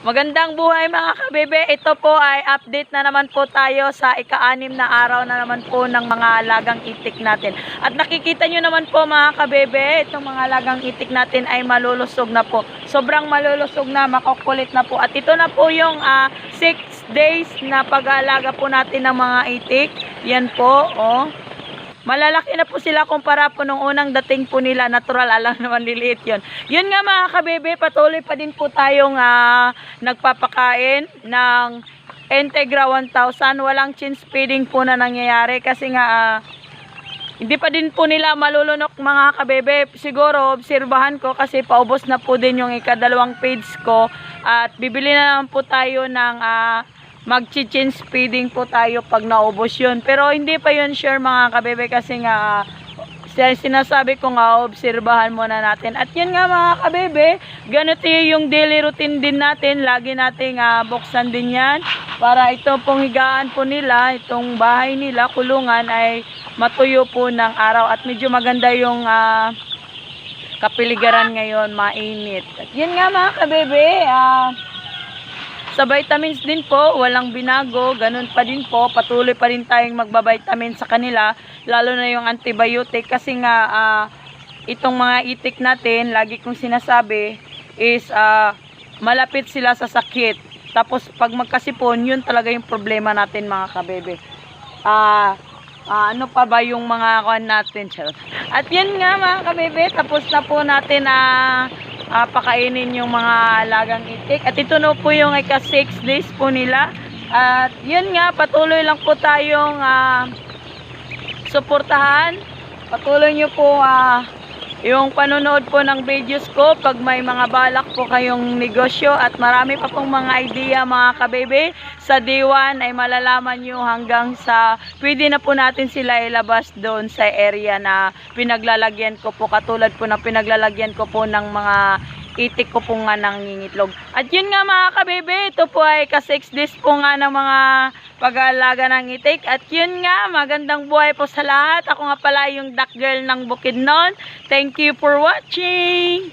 Magandang buhay mga kabebe. Ito po ay update na naman po tayo sa ika-anim na araw na naman po ng mga alagang itik natin. At nakikita nyo naman po mga kabebe, itong mga alagang itik natin ay malulusog na po. Sobrang malulusog na, makukulit na po. At ito na po yung 6 days na pag-aalaga po natin ng mga itik. Yan po, oh. Malalaki na po sila kumpara po nung unang dating po nila. Natural, alam naman liliit yun. Yun nga mga kabebe, patuloy pa din po tayong ah, nagpapakain ng Integra 1000. Walang chin speeding po na nangyayari kasi nga ah, hindi pa din po nila malulunok mga kabebe. Siguro, obserbahan ko kasi paubos na po din yung ikadalawang page ko. At bibili na naman po tayo ng ah, mag-chin speeding po tayo pag naubos yun. Pero hindi pa yun sure mga kabebe kasi nga siya sinasabi ko nga, obserbahan muna natin. At yun nga mga kabebe, ganito yung daily routine din natin. Lagi nating ah, buksan din yan. Para ito pong higaan po nila, itong bahay nila, kulungan ay matuyo po ng araw. At medyo maganda yung ah, kapiligiran ngayon, mainit. At yun nga mga kabebe, ah, sa vitamins din po, walang binago, ganun pa din po, patuloy pa rin tayong magbabitamin sa kanila, lalo na yung antibiotic kasi nga ah, itong mga itik natin, lagi kong sinasabi is ah, malapit sila sa sakit. Tapos pag magkasipon, yun talaga yung problema natin mga kabebe. Ah, ah, ano pa ba yung mga kuan natin? At yun nga mga kabebe, tapos na po natin na ah, pakainin yung mga alagang itik. At ito na po yung ika 6 days po nila. At yun nga, patuloy lang po tayong ah, suportahan. Patuloy nyo po ah, yung panonood po ng videos ko pag may mga balak po kayong negosyo at marami pa pong mga idea mga kabebe sa D1 ay malalaman nyo hanggang sa pwede na po natin sila ilabas doon sa area na pinaglalagyan ko po katulad po ng pinaglalagyan ko po ng mga itik ko po nga nangingitlog. At yun nga mga kabebe, ito po ay ka 6 days po nga ng mga pag-aalaga ng itik. At yun nga, magandang buhay po sa lahat. Ako nga pala yung duck girl ng Bukidnon. Thank you for watching!